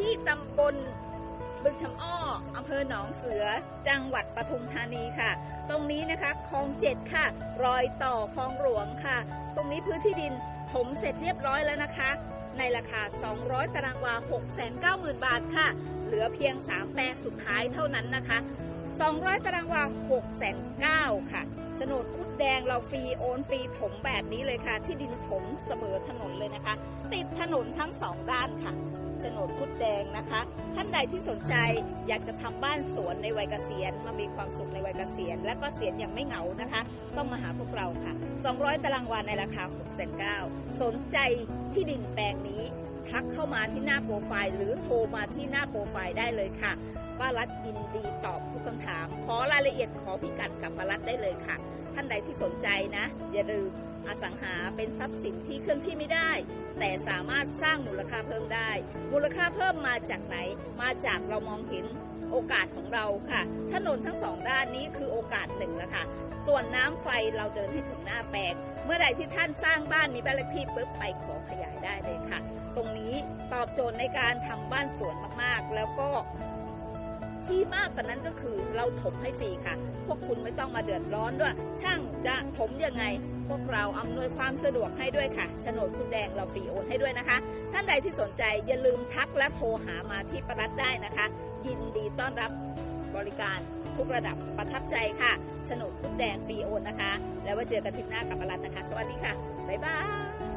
ที่ตำบลบึงชำอ้ออำเภอหนองเสือ จังหวัดปทุมธานีค่ะ ตรงนี้นะคะคลองเจ็ดค่ะ รอยต่อคลองหลวงค่ะ ตรงนี้พื้นที่ดินถมเสร็จเรียบร้อยแล้วนะคะ ในราคา 200 ตารางวา 690,000 บาทค่ะ เหลือเพียง 3 แปลงสุดท้ายเท่านั้นนะคะ 200 ตารางวา 609,000 ค่ะโฉนดคุดแดงเราฟรีโอนฟรีถมแบบนี้เลยค่ะ ที่ดินถมเสมอถนนเลยนะคะ ติดถนนทั้งสองด้านค่ะ โฉนดคุดแดงนะคะ ท่านใดที่สนใจอยากจะทำบ้านสวนในวัยเกษียณมามีความสุขในวัยเกษียณ และก็เกษียณอย่างไม่เหงานะคะ ต้องมาหาพวกเราค่ะ 200 ตารางวาในราคา6,900สนใจที่ดินแปลงนี้ ทักเข้ามาที่หน้าโปรไฟล์ หรือโทรมาที่หน้าโปรไฟล์ได้เลยค่ะป้ารัฐยินดีตอบทุกคำถาม ขอรายละเอียดขอพิกัดกับป้ารัฐได้เลยค่ะ ท่านใดที่สนใจนะ อย่าลืมอสังหาเป็นทรัพย์สินที่เคลื่อนที่ไม่ได้ แต่สามารถสร้างมูลค่าเพิ่มได้ มูลค่าเพิ่มมาจากไหน มาจากเรามองเห็น โอกาสของเราค่ะ ถนนทั้งสองด้านนี้คือโอกาสหนึ่งแล้วค่ะ ส่วนน้ำไฟเราเดินให้ถึงหน้าแปลงเมื่อใดที่ท่านสร้างบ้านมีบ้านเลขที่ปุ๊บไปขอขยายได้เลยค่ะ ตรงนี้ตอบโจทย์ในการทำบ้านสวนมากๆ แล้วก็ที่มากกว่านั้นก็คือเราถมให้ฟรีค่ะ พวกคุณไม่ต้องมาเดือดร้อนด้วย ช่างจะถมยังไง พวกเราอำนวยความสะดวกให้ด้วยค่ะโฉนดคุณแดงเราฟรีโอนให้ด้วยนะคะ ท่านใดที่สนใจอย่าลืมทักและโทรหามาที่ประรัฐได้นะคะ ยินดีต้อนรับบริการทุกระดับประทับใจค่ะโฉนดคุกแดงฟรีโอนนะคะ แล้วว่าเจอกันทิปหน้ากับประรันนะคะ สวัสดีค่ะ บ๊ายบาย